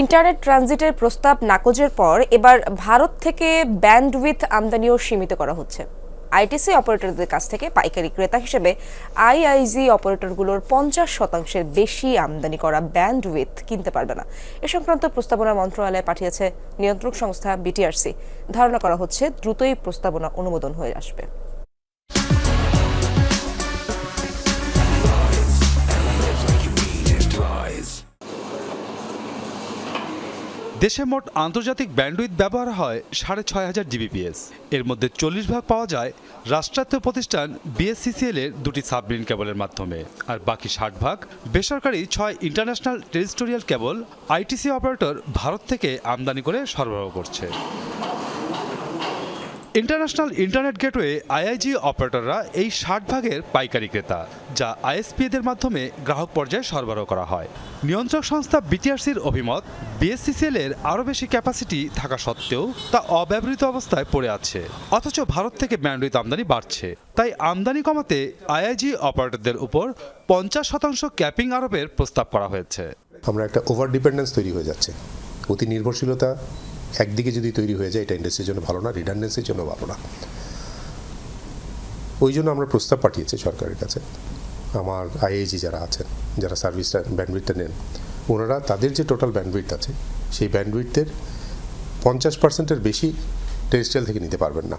Internet ট্রানজিটের প্রস্তাব নাকচের পর এবার ভারত থেকে ব্যান্ডউইথ আমদানিও সীমিত করা হচ্ছে। আইটিসি অপারেটরদের কাছ থেকে পাইকারি ক্রেতা হিসেবে আইআইজি অপারেটরগুলোর পঞ্চাশ শতাংশের বেশি আমদানি করা ব্যান্ডউইথ কিনতে পারবে না। এ সংক্রান্ত প্রস্তাবনা মন্ত্রণালয়ে পাঠিয়েছে নিয়ন্ত্রক সংস্থা বিটিআরসি। ধারণা করা হচ্ছে দ্রুতই প্রস্তাবনা অনুমোদন হয়ে আসবে। দেশে মোট আন্তর্জাতিক ব্যান্ডউইথ ব্যবহার হয় সাড়ে ছয় হাজার জিবিপিএস। এর মধ্যে চল্লিশ ভাগ পাওয়া যায় রাষ্ট্রায়ত্ত প্রতিষ্ঠান বিএসসিসিএল এর দুটি সাবমেরিন কেবলের মাধ্যমে, আর বাকি ষাট ভাগ বেসরকারি ছয় international terrestrial cable ITC operator Bharat থেকে আমদানি করে সরবরাহ করছে। ইন্টারন্যাশনাল ইন্টারনেট গেটওয়ে আইআইজি অপারেটররা এই ষাট ভাগের পাইকারি ক্রেতা, যা আইএসপিদের মাধ্যমে গ্রাহক পর্যায়ে সরবরাহ করা হয়। নিয়ন্ত্রক সংস্থা বিটিআরসির অভিমত, বিএসসিসিএল এর আরও বেশি ক্যাপাসিটি থাকা সত্ত্বেও তা অব্যবহৃত অবস্থায় পড়ে আছে। অথচ ভারত থেকে ব্যান্ডউইথ আমদানি বাড়ছে। তাই আমদানি কমাতে আইআইজি অপারেটরদের উপর পঞ্চাশ শতাংশ ক্যাপিং আরোপের প্রস্তাব করা হয়েছে। আমরা একটা ওভার ডিপেন্ডেন্স তৈরি হয়ে যাচ্ছে। অতি নির্ভরশীলতা একদিকে যদি তৈরি হয়ে যায়, এটা ইন্ডাস্ট্রির জন্য ভালো না রিডান্ডেন্সির জন্য ভালো না। ওই জন্য আমরা প্রস্তাব পাঠিয়েছি সরকারের কাছে। আমার আইএইজি যারা আছেন, যারা সার্ভিসটা ব্যান্ডউইথটা নেন, ওনারা, তাদের যে টোটাল ব্যান্ডউইথ আছে, সেই ব্যান্ডউইথের পঞ্চাশ পার্সেন্টের বেশি টেরিস্ট্রিয়াল থেকে নিতে পারবেন না।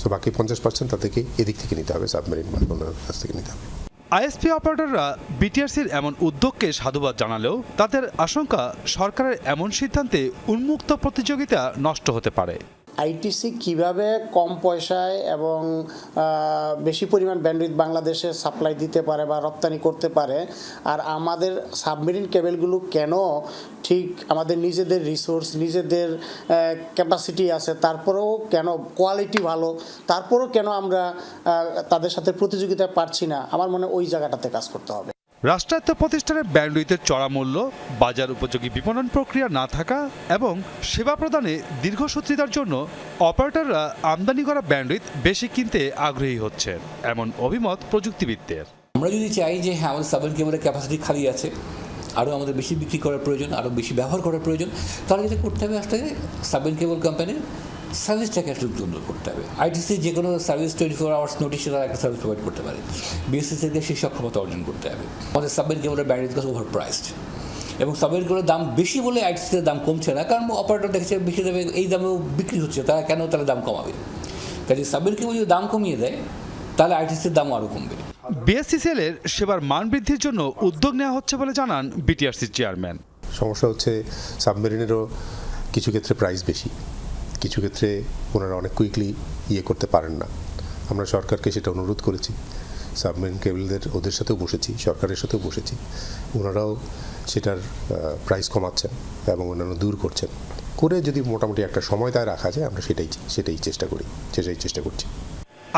সো বাকি পঞ্চাশ পার্সেন্ট তাদেরকে এদিক থেকে নিতে হবে সাবমেরিন বা কাছ থেকে নিতে হবে। আইএসপি অপারেটররা বিটিআরসির এমন উদ্যোগকে সাধুবাদ জানালেও তাদের আশঙ্কা সরকারের এমন সিদ্ধান্তে উন্মুক্ত প্রতিযোগিতা নষ্ট হতে পারে। আইটিসি কীভাবে কম পয়সায় এবং বেশি পরিমাণ ব্যান্ডউইথ বাংলাদেশে সাপ্লাই দিতে পারে বা রপ্তানি করতে পারে, আর আমাদের সাবমেরিন কেবেলগুলো কেন ঠিক আমাদের নিজেদের রিসোর্স নিজেদের ক্যাপাসিটি আছে, তারপরেও কেন কোয়ালিটি ভালো, তারপরেও কেন আমরা তাদের সাথে প্রতিযোগিতা পারছি না? আমার মনে ওই জায়গাটাতে কাজ করতে হবে। রাষ্ট্রায়ত্ত প্রতিষ্ঠানের ব্যান্ডউইথের চড়া মূল্য, বাজার উপযোগী বিপণন প্রক্রিয়া না থাকা এবং সেবা প্রদানে দীর্ঘসূত্রিতার জন্য অপারেটররা আমদানি করা ব্যান্ডউইথ বেশি কিনতে আগ্রহী হচ্ছেন এমন অভিমত প্রযুক্তিবিদদের। আমরা যদি চাই যে হ্যাঁ আমাদের সাবেন কেবলের ক্যাপাসিটি খালি আছে, আরও আমাদের বেশি বিক্রি করার প্রয়োজন, আরও বেশি ব্যবহার করার প্রয়োজন, তাহলে যেটা করতে হবে আসলে সাবেন কেবল কোম্পানির সার্ভিসটাকে একটু সুন্দর করতে হবে। আইটিসি যে কোনো সার্ভিস টোয়েন্টি ফোর আওয়ার্স নোটিশে তারা একটা সার্ভিস প্রোভাইড করতে পারে। বিএসসিসিকে সেই সক্ষমতা অর্জন করতে হবে। আমাদের সাবেন কেবলের ব্যাটারি কাছে ওভার প্রাইসড এবং সাবেন কেবলের দাম বেশি বলে আইটিসির দাম কমছে না। কারণ অপারেটর দেখেছে বেশি দামে এই দামেও বিক্রি হচ্ছে। তারা কেন তারা দাম কমাবে? কাজে সাবেন কেবল যদি দাম কমিয়ে দেয় তাহলে আইটিসির দামও আরও কমবে। বিএসসিসিএল এর সেবার মান বৃদ্ধির জন্য উদ্যোগ নেওয়া হচ্ছে বলে জানান বিটিআরসির চেয়ারম্যান সমস্যা হচ্ছে সাবমেরিনেরও কিছু ক্ষেত্রে প্রাইস বেশি। কিছু ক্ষেত্রে ওনারা অনেক কুইকলি ইয়ে করতে পারেন না। আমরা সরকারকে সেটা অনুরোধ করেছি। সাবমেরিন কেবলদের ওদের সাথেও বসেছি, সরকারের সাথেও বসেছি। ওনারাও সেটার প্রাইস কমাচ্ছেন এবং অন্যান্য দূর করছেন। করে যদি মোটামুটি একটা সময় তায় রাখা যায়, আমরা সেটাই সেটাই চেষ্টা করি, সেটাই চেষ্টা করছি।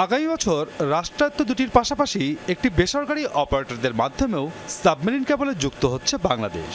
আগামী বছর রাষ্ট্রায়ত্ত দুটির পাশাপাশি একটি বেসরকারি অপারেটরদের মাধ্যমেও সাবমেরিন কেবলে যুক্ত হচ্ছে বাংলাদেশ।